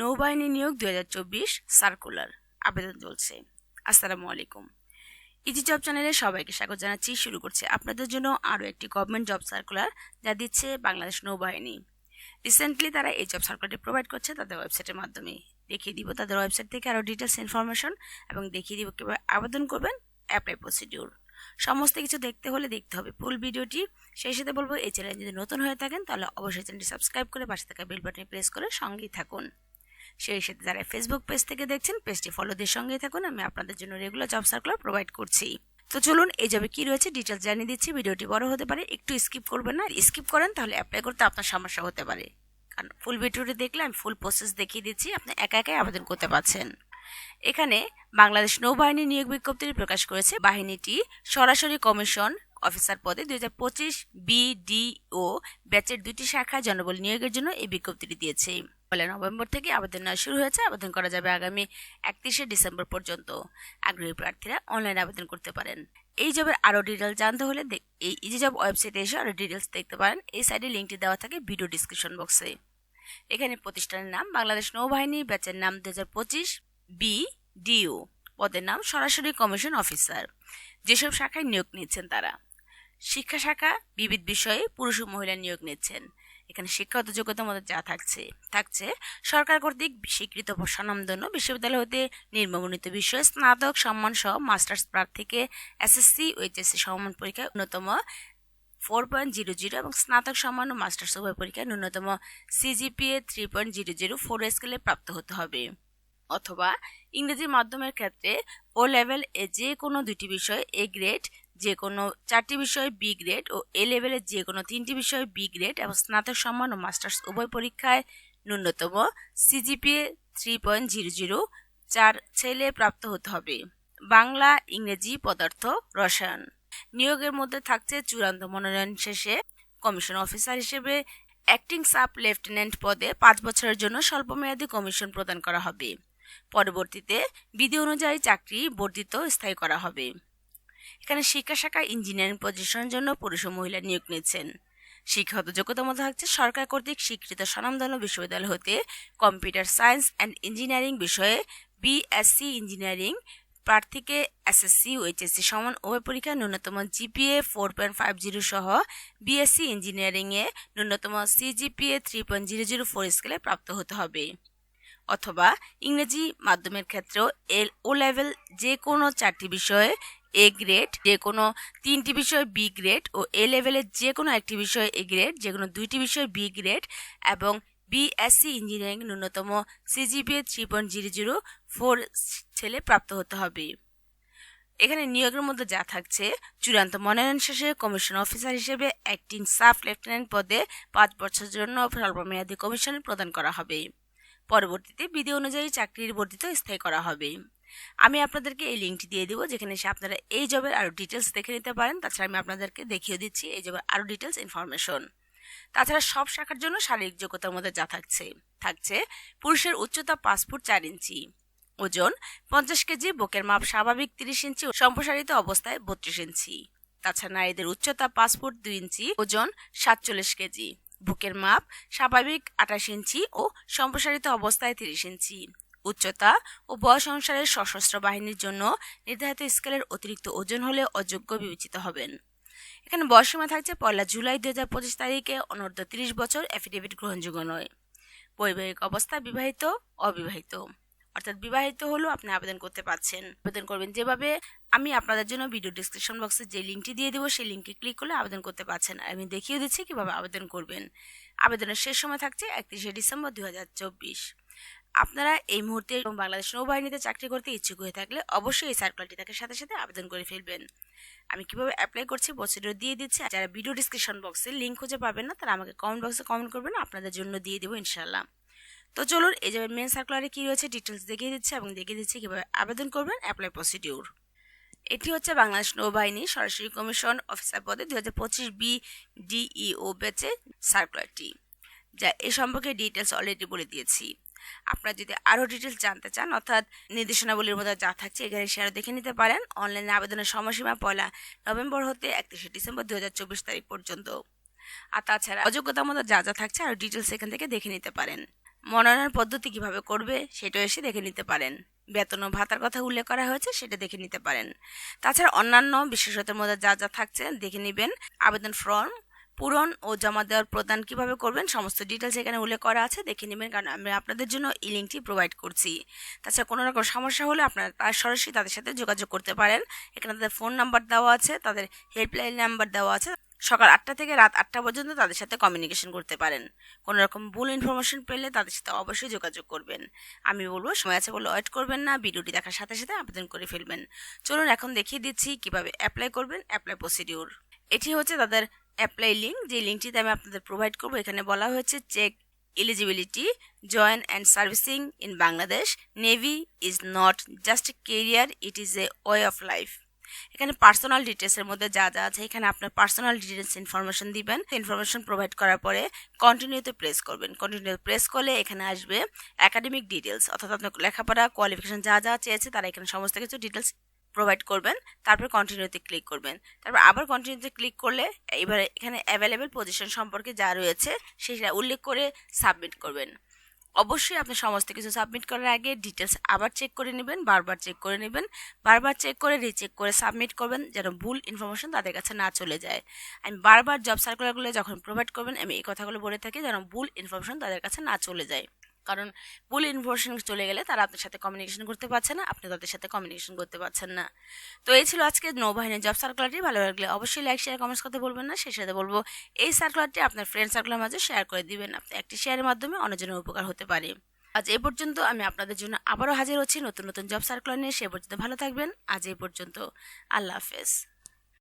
নৌবাহিনী নিয়োগ দু হাজার চব্বিশ সার্কুলার আবেদন চলছে। আসসালামু আলাইকুম। ইজি জব চ্যানেলে সবাইকে স্বাগত জানাচ্ছি। শুরু করছে আপনাদের জন্য আরও একটি গভর্নমেন্ট জব সার্কুলার যা দিচ্ছে বাংলাদেশ নৌবাহিনী। রিসেন্টলি তারা এই জব সার্কুলারটি প্রোভাইড করছে তাদের ওয়েবসাইটের মাধ্যমে। দেখিয়ে দিব তাদের ওয়েবসাইট থেকে আরও ডিটেলস ইনফরমেশন এবং দেখিয়ে দিব কীভাবে আবেদন করবেন অ্যাপ্লাই প্রসিডিউর সমস্ত কিছু দেখতে হলে দেখতে হবে ফুল ভিডিওটি সেই সাথে বলব, এই চ্যানেল যদি নতুন হয়ে থাকেন, তাহলে অবশ্যই চ্যানেলটি সাবস্ক্রাইব করে পাশে থাকা বেল বাটনে প্রেস করে সঙ্গেই থাকুন। সেই সাথে যারা ফেসবুক পেজ থেকে দেখছেন পেজটি ফলোদের দিয়ে সঙ্গেই থাকুন। আমি আপনাদের জন্য রেগুলার জব সার্কুলার প্রোভাইড করছি। তো চলুন, এই জবে কি রয়েছে ডিটেলস জানিয়ে দিচ্ছি। ভিডিওটি বড় হতে পারে, একটু স্কিপ করবেন না। স্কিপ করেন, তাহলে অ্যাপ্লাই করতে আপনার সমস্যা হতে পারে। কারণ ফুল ভিডিওটি দেখলে আমি ফুল প্রসেস দেখিয়ে দিচ্ছি, আপনি একা একাই আবেদন করতে পারছেন। এখানে বাংলাদেশ নৌবাহিনী নিয়োগ বিজ্ঞপ্তি প্রকাশ করেছে। বাহিনীটি সরাসরি কমিশন অফিসার পদে দুই হাজার পঁচিশ বিডিও ব্যাচের দুটি শাখায় জনবল নিয়োগের জন্য এই বিজ্ঞপ্তিটি দিয়েছে। পয়লা নভেম্বর থেকে আবেদন নেওয়া শুরু হয়েছে। আবেদন করা যাবে আগামী একত্রিশে ডিসেম্বর পর্যন্ত। আগ্রহী প্রার্থীরা অনলাইনে আবেদন করতে পারেন। এই জবের আরও ডিটেলস জানতে হলে এই ইজি জব ওয়েবসাইটে এসে আরও ডিটেলস দেখতে পারেন। এই সাইডে লিঙ্কটি দেওয়া থাকে ভিডিও ডিসক্রিপশন বক্সে এখানে প্রতিষ্ঠানের নাম, বাংলাদেশ নৌবাহিনী, ব্যাচের নাম দু হাজার পঁচিশ বি ডিও পদের নাম সরাসরি কমিশন অফিসার যেসব শাখায় নিয়োগ নিচ্ছেন তারা। শিক্ষা শাখা, বিবিধ বিষয়ে পুরুষ ও মহিলা নিয়োগ নিচ্ছেন। এখানে শিক্ষাগত যোগ্যতার মধ্যে যা থাকছে থাকছে সরকার কর্তৃক স্বীকৃত স্বনামধন্য বিশ্ববিদ্যালয় হতে নির্মমনিত বিষয়ে, স্নাতক সম্মান সহ মাস্টার্স প্রার্থীকে এসএসসি ও এইচএসসি সমমান পরীক্ষায় ন্যূনতম ফোর পয়েন্ট জিরো জিরো এবং স্নাতক সম্মান ও মাস্টার্স উভয় পরীক্ষায় ন্যূনতম CGPA three point zero zero four স্কেলে প্রাপ্ত হতে হবে। অথবা ইংরেজি মাধ্যমের ক্ষেত্রে ও লেভেল এ যে কোনো দুটি বিষয় এ গ্রেড যে কোনো চারটি বিষয়ে বি গ্রেড ও এ লেভেলের যে কোনো তিনটি বিষয়ে বি গ্রেড এবং স্নাতক সম্মান ও মাস্টার্স উভয় পরীক্ষায় ন্যূনতম CGPA three point zero zero চার ছেলে প্রাপ্ত হতে হবে। বাংলা, ইংরেজি, পদার্থ, রসায়ন। নিয়োগের মধ্যে থাকছে চূড়ান্ত মনোনয়ন শেষে কমিশন অফিসার হিসেবে অ্যাক্টিং সাব লেফটেন্যান্ট পদে পাঁচ বছরের জন্য স্বল্পমেয়াদী কমিশন প্রদান করা হবে। পরবর্তীতে বিধি অনুযায়ী চাকরি বর্ধিত স্থায়ী করা হবে। এখানে শিক্ষা শাখা ইঞ্জিনিয়ারিং পজিশনের জন্য পুরুষ ও মহিলা নিয়োগ নিচ্ছেন শিক্ষাগত যোগ্যতা মধ্যে থাকছে সরকার কর্তৃক স্বীকৃত স্বনামধন্য বিশ্ববিদ্যালয় হতে কম্পিউটার সায়েন্স অ্যান্ড ইঞ্জিনিয়ারিং বিষয়ে বিএসসি ইঞ্জিনিয়ারিং প্রার্থীকে এসএসসি ও এইচএসসি সমান উভয় পরীক্ষায় ন্যূনতম GPA four point five zero সহ বিএসসি ইঞ্জিনিয়ারিংয়ে ন্যূনতম CGPA three point zero zero four স্কেলে প্রাপ্ত হতে হবে। অথবা ইংরেজি মাধ্যমের ক্ষেত্রেও এল ও লেভেল যে কোনো চারটি বিষয়ে এ গ্রেড যে কোনো তিনটি বিষয় বি গ্রেড ও এ লেভেলের যে কোনো একটি বিষয় এ গ্রেড যে কোনো দুইটি বিষয় বি গ্রেড এবং বিএসসি ইঞ্জিনিয়ারিং ন্যূনতম CGPA three point zero zero four ছেলে প্রাপ্ত হতে হবে। এখানে নিয়োগের মধ্যে যা থাকছে, চূড়ান্ত মনোনয়ন শেষে কমিশন অফিসার হিসেবে অ্যাক্টিং সাব লেফটেন্যান্ট পদে পাঁচ বছরের জন্য স্বল্পমেয়াদী কমিশন প্রদান করা হবে। পরবর্তীতে বিধি অনুযায়ী চাকরির বর্ধিত স্থায়ী করা হবে। আমি আপনাদেরকে এই লিঙ্কটি দিয়ে দিব, যেখানে এসে আপনারা এই জবের আরও ডিটেলস দেখে নিতে পারেন। তাছাড়া আমি আপনাদেরকে দেখিয়ে দিচ্ছি এই জবের আরও ডিটেলস ইনফরমেশন তাছাড়া সব শাখার জন্য শারীরিক যোগ্যতার মধ্যে যা থাকছে থাকছে পুরুষের উচ্চতা পাঁচ ফুট চার ইঞ্চি, ওজন পঞ্চাশ কেজি, বুকের মাপ স্বাভাবিক তিরিশ ইঞ্চি, সম্প্রসারিত অবস্থায় বত্রিশ ইঞ্চি। তাছাড়া নারীদের উচ্চতা পাঁচ ফুট দুই ইঞ্চি, ওজন সাতচল্লিশ কেজি, বুকের মাপ স্বাভাবিক আঠাশ ইঞ্চি ও সম্প্রসারিত অবস্থায় তিরিশ ইঞ্চি। উচ্চতা ও বয়স অনুসারে সশস্ত্র বাহিনীর জন্য নির্ধারিত স্কেলের অতিরিক্ত ওজন হলে অযোগ্য বিবেচিত হবেন। এখানে বয়সীমা থাকছে পয়লা জুলাই দুই হাজার পঁচিশ তারিখে অনূর্ধ্ব তিরিশ বছর এফিডেভিট গ্রহণযোগ্য নয়। বৈবাহিক অবস্থা বিবাহিত, অবিবাহিত। অর্থাৎ বিবাহিত হলেও আপনি আবেদন করতে পারছেন। আবেদন করবেন যেভাবে, আমি আপনাদের জন্য ভিডিও ডিসক্রিপশন বক্সে যে লিঙ্কটি দিয়ে দেবো, সেই লিঙ্কে ক্লিক করলে আবেদন করতে পারছেন। আমি দেখিয়ে দিচ্ছি কীভাবে আবেদন করবেন। আবেদনের শেষ সময় থাকছে একত্রিশে ডিসেম্বর দু হাজার চব্বিশ। আপনারা এই মুহূর্তে বাংলাদেশ নৌবাহিনীতে চাকরি করতে ইচ্ছুক হয়ে থাকলে অবশ্যই এই সার্কুলারটি তাকে সাথে সাথে আবেদন করে ফেলবেন। আমি কীভাবে অ্যাপ্লাই করছি প্রসিডিওর দিয়ে দিচ্ছি যারা ভিডিও ডিসক্রিপশন বক্সে লিঙ্ক খুঁজে পাবেন না, তারা আমাকে কমেন্ট বক্সে কমেন্ট করবেন, আপনাদের জন্য দিয়ে দেবো ইনশাল্লাহ তো চলুন, এই যে মেন সার্কুলারে কী রয়েছে ডিটেলস দেখিয়ে দিচ্ছে এবং দেখিয়ে দিচ্ছি কীভাবে আবেদন করবেন অ্যাপ্লাই প্রসিডিউর এটি হচ্ছে বাংলাদেশ নৌবাহিনী সরাসরি কমিশন অফিসার পদে দু হাজার পঁচিশ বি ডিইও ব্যাচে সার্কুলারটি যা এ সম্পর্কে ডিটেলস অলরেডি বলে দিয়েছি। আপনারা যদি আরও ডিটেলস জানতে চান, অর্থাৎ নির্দেশনাবলীর মধ্যে যা থাকছে, এখানে সেটা দেখে নিতে পারেন। অনলাইনে আবেদনের সময়সীমা পয়লা নভেম্বর হতে একত্রিশে ডিসেম্বর দু হাজার চব্বিশ তারিখ পর্যন্ত। আর তাছাড়া অযোগ্যতার মধ্যে যা যা থাকছে, আরও ডিটেলস এখান থেকে দেখে নিতে পারেন। মনোনয়ন পদ্ধতি কীভাবে করবে সেটা এসে দেখে নিতে পারেন। বেতন ও ভাতার কথা উল্লেখ করা হয়েছে, সেটা দেখে নিতে পারেন। তাছাড়া অন্যান্য বিশেষতার মধ্যে যা যা থাকছে, দেখে নেবেন। আবেদন ফর্ম পূরণ ও জমা দেওয়ার প্রদান কীভাবে করবেন সমস্ত ডিটেলস এখানে উল্লেখ করা আছে। দেখে নেবেন কারণ আমি আপনাদের জন্য এই লিঙ্কটি প্রোভাইড করছি। তাছাড়া কোনো রকম সমস্যা হলে আপনারা তার সরাসরি তাদের সাথে যোগাযোগ করতে পারেন। এখানে তাদের ফোন নাম্বার দেওয়া আছে, তাদের হেল্পলাইন নাম্বার দেওয়া আছে। সকাল আটটা থেকে রাত আটটা পর্যন্ত তাদের সাথে কমিউনিকেশন করতে পারেন। কোনো রকম ভুল ইনফরমেশন পেলে তাদের সাথে অবশ্যই যোগাযোগ করবেন। আমি বলব, সময় আছে বলে ওয়েট করবেন না, ভিডিওটি দেখার সাথে সাথে আবেদন করে ফেলবেন। চলুন এখন দেখিয়ে দিচ্ছি কীভাবে অ্যাপ্লাই করবেন অ্যাপ্লাই প্রসিডিউর এটি হচ্ছে তাদের অ্যাপ্লাই লিঙ্ক যে লিঙ্কটিতে আমি আপনাদের প্রোভাইড করব, এখানে বলা হয়েছে check eligibility join and servicing in Bangladesh navy is not just career it is a way of life এখানে পার্সোনাল ডিটেলসের মধ্যে যা যা আছে, এখানে আপনার পার্সোনাল ডিটেলস ইনফরমেশন দিবেন। ইনফরমেশন প্রোভাইড করার পরে কন্টিনিউতে প্রেস করবেন। কন্টিনিউ প্রেস করলে এখানে আসবে একাডেমিক ডিটেলস অর্থাৎ আপনার লেখাপড়া কোয়ালিফিকেশন যা যা চেয়েছে, তারা এখানে সমস্ত কিছু ডিটেলস প্রোভাইড করবেন, তারপর কন্টিনিউতে ক্লিক করবেন। তারপর আবার কন্টিনিউতে ক্লিক করলে এবার এখানে অ্যাভেলেবেল পজিশন সম্পর্কে যা রয়েছে সেটা উল্লেখ করে সাবমিট করবেন। অবশ্যই আপনি সমস্ত কিছু সাবমিট করার আগে ডিটেলস আবার চেক করে নেবেন, বারবার চেক করে নেবেন, বারবার চেক করে রিচেক করে সাবমিট করবেন যেন ভুল ইনফরমেশন তাদের কাছে না চলে যায়। আমি বারবার জব সার্কুলারগুলো যখন প্রোভাইড করবেন, আমি এই কথাগুলো বলে থাকি যেন ভুল ইনফরমেশন তাদের কাছে না চলে যায়। কারণ ভুল ইনফরমেশন চলে গেলে তারা আপনার সাথে কমিউনিকেশন করতে পারছে না, আপনি তাদের সাথে কমিউনিকেশন করতে পারছেন না। তো এই ছিল আজকে নৌবাহিনীর জব সার্কুলারটি ভালো লাগলে অবশ্যই লাইক শেয়ার কমেন্টস করতে বলবেন না। সেই সাথে বলব, এই সার্কুলারটি আপনার ফ্রেন্ড সার্কুলার মাঝে শেয়ার করে দিবেন। আপনি একটি শেয়ারের মাধ্যমে অন্যজনের উপকার হতে পারে। আজ এই পর্যন্ত আমি আপনাদের জন্য আবারও হাজির হচ্ছি নতুন নতুন জব সার্কুলার নিয়ে। সে পর্যন্ত ভালো থাকবেন। আজ এই পর্যন্ত। আল্লাহ হাফেজ।